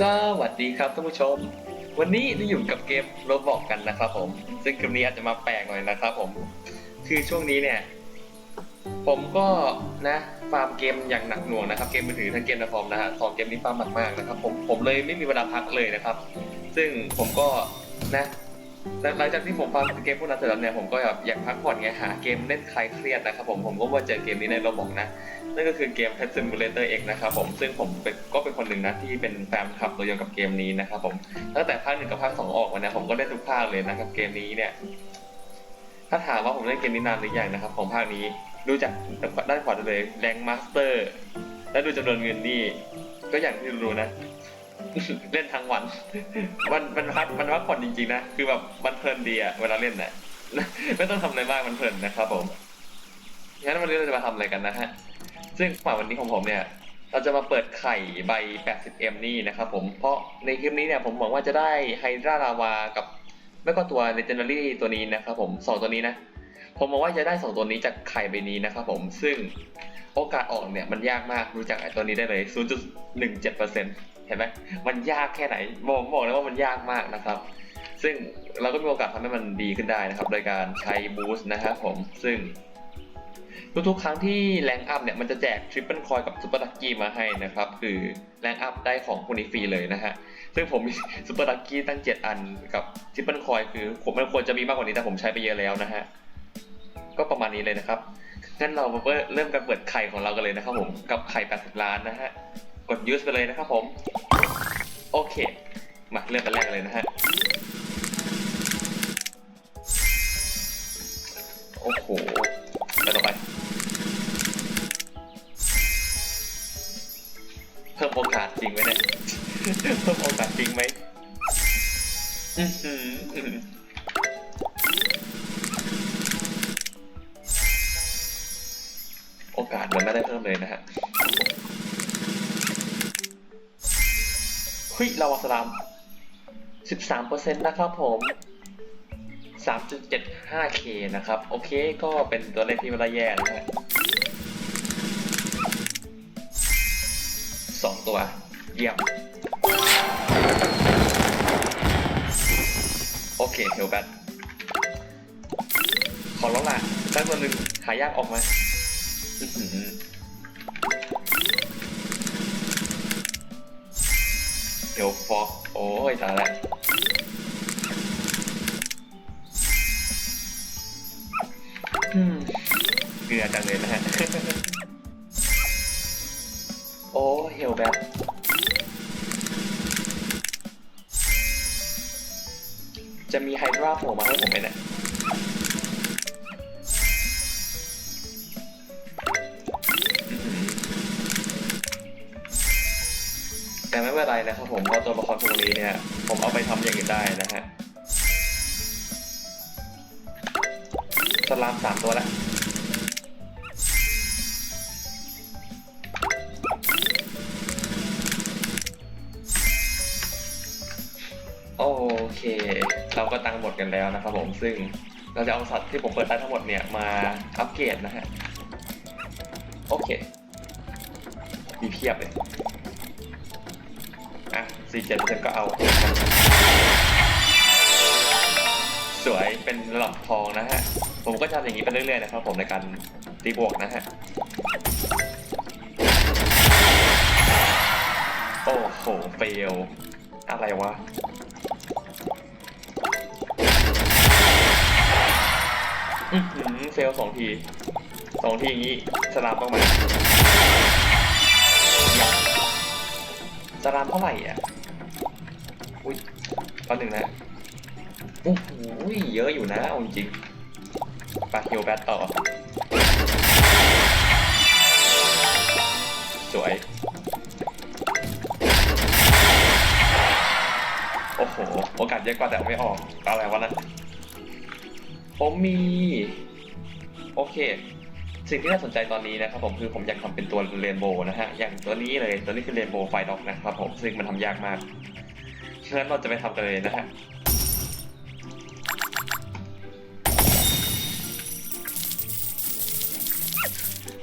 สวัสดีครับท่านผู้ชม วันนี้เราอยู่กับเกมโรบอกกันนะครับผม ซึ่งเกมนี้อาจจะมาแปลกหน่อยนะครับผม คือช่วงนี้เนี่ย ผมก็นะฟาร์มเกมอย่างหนักหน่วงนะครับ เกมมือถือทั้งเกมในคอมนะฮะสองเกมนี้ฟาร์มหนักมากนะครับผมผมเลยไม่มีเวลาพักเลยนะครับ ซึ่งผมก็นะ หลังจากที่ผมฟาร์มเกมพวกนั้นเสร็จแล้วเนี่ยผมก็แบบอยากพักผ่อนไงหาเกมเล่นคลายเครียดนะครับผมผมก็มาเจอเกมนี้ในโรบอกนะนั่นก็คือเกม Pet Simulator X นะครับผมซึ่งผมเป็นก็เป็นคนหนึ่งนะที่เป็นแฟนคลับตัวยงกับเกมนี้นะครับผมตั้งแต่ภาคหนึ่งกับภาคสองออกมาเนี่ยผมก็เล่นทุกภาคเลยนะครับเกมนี้เนี่ยถ้าถามว่าผมเล่นเกมนี้นานหรือยังนะครับของภาคนี้ดูจากด้านขวาเลยแรงมาสเตอร์และดูจำนวนเงินนี่ก็อย่างที่รู้นะ เล่นทั้งวัน มันมันพักมันพักผ่อนจริงๆนะ คือแบบมันเพลินดีอะเวลาเล่นน่ะไม่ต้องทำอะไรมากมันเพลินนะครับผมงั้นวันนี้เราจะมาทำอะไรกันนะฮะ ซึ่งฝ่าวันนี้ของผมเนี่ย เราจะมาเปิดไข่ใบ 80M นี่นะครับผม เพราะในคลิปนี้เนี่ยผมหวังว่าจะได้ไฮดราลาวากับไม่ก็ตัว Legendary ตัวนี้นะครับผมสองตัวนี้นะ ผมมองว่าจะได้สองตัวนี้จากไข่ใบนี้นะครับผม ซึ่งโอกาสออกเนี่ยมันยากมากรู้จักไอ้ตัวนี้ได้เลย 0.17%เห็นไหมมันยากแค่ไหนบอกบอกเลยว่ามันยากมากนะครับ ซึ่งเราก็มีโอกาสทำให้มันดีขึ้นได้นะครับ โดยการใช้บูสต์นะครับผมซึ่งทุกๆครั้งที่แรงอัพเนี่ยมันจะแจกทริปเปิลคอยกับซูเปอร์ดักกี้มาให้นะครับ คือแรงอัพได้ของพวกนี้ฟรีเลยนะฮะซึ่งผมมีซูเปอร์ดักกี้ตั้ง 7 อันกับทริปเปิลคอยคือผมมันควรจะมีมากกว่านี้แต่ผมใช้ไปเยอะแล้วนะฮะก็ประมาณนี้เลยนะครับงั้นเรามาเริ่มการเปิดไข่ของเรากันเลยนะครับผมกับไข่ 80 ล้านนะฮะ กดยูสไปเลยนะครับผม โอเค มาเริ่มกันแรกเลยนะฮะ โอ้โหไปต่อไป เพิ่มโอกาสจริงไหมเนี่ย เพิ่มโอกาสจริงไหมอือหือโอกาสมือนไม่ได้เพิ่มเลยนะฮะ เฮ้ยเราวาสลามสิบสามเปอร์เซ็นต์นะครับผมสามจุดเจ็ดห้าเคนะครับ โอเคก็เป็นตัวเลขที่ไม่ได้แย่นะฮะสองตัว เยี่ยม โอเคเฮลแบทขอร้องล่ะได้ตัวหนึ่งหายากออกมา อื้อหือเฮลฟอกโอ้ยตายแล้วอืมเกลือจังเลยนะฮะ โอ้เฮลแบทจะมีไฮดราโผล่มาให้ผมไหมเนี่ย แต่ไม่เป็นไรนะครับผมเพราะตัวละครพวกนี้เนี่ย ผมเอาไปทำอย่างอื่นได้นะฮะสลามสามตัวแล้วโอเค เราก็ตังค์หมดกันแล้วนะครับผมซึ่งเราจะเอาสัตว์ที่ผมเปิดได้ทั้งหมดเนี่ยมาอัปเกรดนะฮะ โอเค มีเพียบเลย อะ47%ก็เอา สวยเป็นระดับทองนะฮะ ผมก็ทำอย่างนี้ไปเรื่อยๆนะครับผมในการตีบวกนะฮะ โอ้โหเฟลอะไรวะอื้อหือเฟลสองทีสองทีอย่างนี้สลามบ้างไหมสลามเท่าไหร่อะ อุ้ยตอนหนึ่งนะโอ้โหเยอะอยู่นะเอาจริงปาเฮลแบทต่อ สวย โอ้โห โอกาสเยอะกว่าแต่ไม่ออก อะไรวะนะผมมี โอเค สิ่งที่น่าสนใจตอนนี้นะครับผมคือผมอยากทำเป็นตัวเรนโบว์นะฮะ อย่างตัวนี้เลย ตัวนี้คือเรนโบว์ไฟด็อกนะครับผม ซึ่งมันทำยากมาก ฉะนั้นเราจะไปทำกันเลยนะฮะ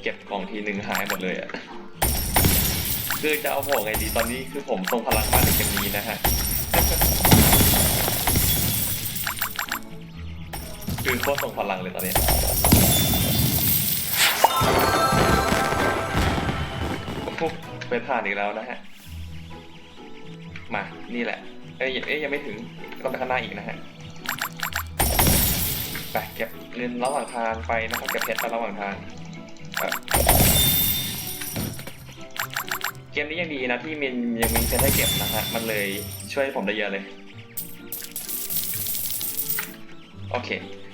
เก็บกล่องทีหนึ่งหายหมดเลยอะคือจะเอาบอกไงดีตอนนี้คือผมทรงพลังมากในเกมนี้นะฮะคือโคตรทรงพลังเลยตอนนี้ปุ๊บไปผ่านอีกแล้วนะฮะ มา นี่แหละ เอ้ยเอ้ยยังไม่ถึงต้องไปข้างหน้าอีกนะฮะไปเก็บเงินระหว่างทางไปนะครับเก็บเพชรไประหว่างทางเกมนี้ยังดีนะที่มันยังมีเพชรให้เก็บนะฮะมันเลยช่วยผมได้เยอะเลยโอเค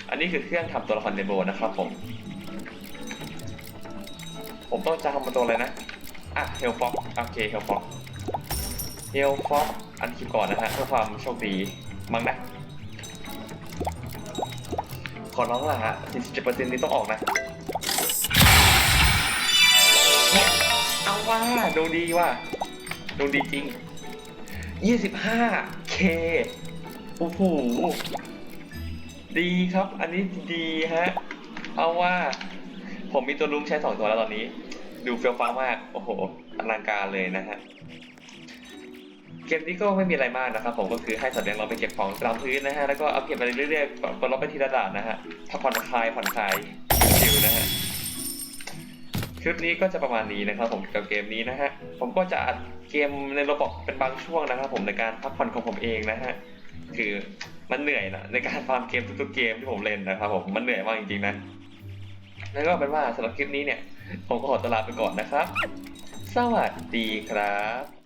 อันนี้คือเครื่องทำตัวละครเดโบนะครับผม ผมต้องจะทำเป็นตัวอะไรนะ อะเฮลฟ็อกโอเคเฮลฟ็อกเฮลฟ็อก อันคลิปก่อนนะฮะเพื่อความโชคดีมั้งนะขอร้องละฮะ47%นี้ต้องออกนะเนี่ยเอาว่าดวงดีว่ะดวงดีจริง 25k โอ้โห ดีครับ อันนี้ดีฮะ เอาว่า ผมมีตัวลุงใช้สองตัวแล้วตอนนี้ ดูเฟี้ยวฟ้ามาก โอ้โห อลังการเลยนะฮะ เกมนี้ก็ไม่มีอะไรมากนะครับผมก็คือให้สัตว์เลี้ยงเราไปเก็บของตามพื้นนะฮะแล้วก็เอัพเกรดไปเรื่อยๆปลดล็อกไปทีละด่านนะฮะถ้าผ่อนคลายผ่อนคลายชิลนะฮะคลิปนี้ก็จะประมาณนี้นะครับผมกับเกมนี้นะฮะผมก็จะอัดเกมในระบบเป็นบางช่วงนะครับผมในการพักผ่อนของผมเองนะฮะคือมันเหนื่อยนะในการฟาร์มเกมทุกๆเกมที่ผมเล่นนะครับผมมันเหนื่อยมากจริงๆนะแล้วก็เป็นว่าสำหรับคลิปนี้เนี่ยผมก็ขอตลาไปก่อนนะครับ สวัสดีครับ